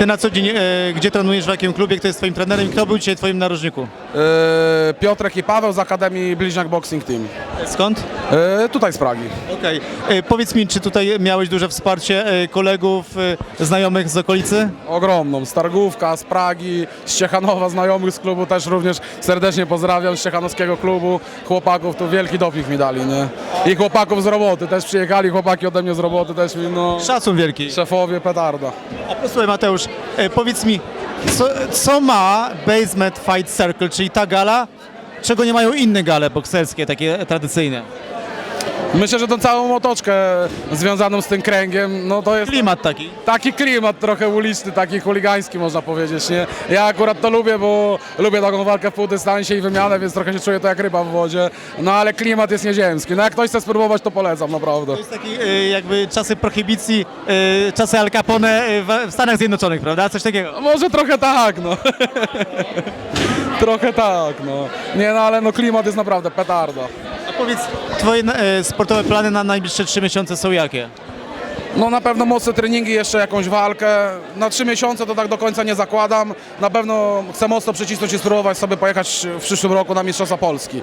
Ty na co dzień, e, gdzie trenujesz, w jakim klubie, kto jest twoim trenerem i kto był dzisiaj twoim narożniku? Yy, Piotrek i Paweł z Akademii Bliźniak Boxing Team. Skąd? Yy, tutaj z Pragi. Okej. E, Powiedz mi, czy tutaj miałeś duże wsparcie e, kolegów, e, znajomych z okolicy? Ogromną. Z Targówka, z Pragi, z Ciechanowa, znajomych z klubu też również serdecznie pozdrawiam z Ciechanowskiego klubu. Chłopaków tu wielki doping mi dali, nie? I chłopaków z roboty też przyjechali, chłopaki ode mnie z roboty też mi, no... Szacun wielki. Szefowie petarda. A posłuchaj Mateusz, e, powiedz mi, co, co ma Basement Fight Circle, czyli ta gala, czego nie mają inne gale bokserskie, takie tradycyjne? Myślę, że tą całą otoczkę związaną z tym kręgiem, no to jest... Klimat taki. Taki klimat trochę uliczny, taki chuligański można powiedzieć, nie? Ja akurat to lubię, bo lubię taką walkę w półdystansie i wymianę, więc trochę się czuję to jak ryba w wodzie. No ale klimat jest nieziemski. No jak ktoś chce spróbować, to polecam, naprawdę. To jest taki e, jakby czasy prohibicji, e, czasy Al Capone e, w, w Stanach Zjednoczonych, prawda? Coś takiego. Może trochę tak, no. trochę tak, no. Nie no, ale no klimat jest naprawdę petarda. Powiedz, twoje e, sportowe plany na najbliższe trzy miesiące są jakie? No na pewno mocne treningi, jeszcze jakąś walkę. Na trzy miesiące to tak do końca nie zakładam. Na pewno chcę mocno przycisnąć i spróbować sobie pojechać w przyszłym roku na Mistrzostwa Polski.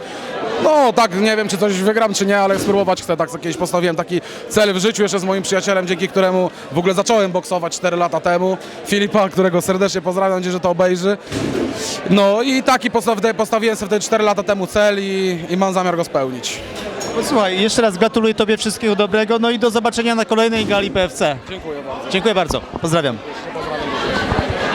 No tak, nie wiem czy coś wygram czy nie, ale spróbować chcę. Tak kiedyś postawiłem taki cel w życiu jeszcze z moim przyjacielem, dzięki któremu w ogóle zacząłem boksować 4 lata temu. Filipa, którego serdecznie pozdrawiam, mam że to obejrzy. No i taki postaw- postawiłem sobie wtedy 4 lata temu cel i, i mam zamiar go spełnić. Posłuchaj, jeszcze raz gratuluję Tobie wszystkiego dobrego, no i do zobaczenia na kolejnej gali PFC. Dziękuję bardzo. Dziękuję bardzo. Pozdrawiam.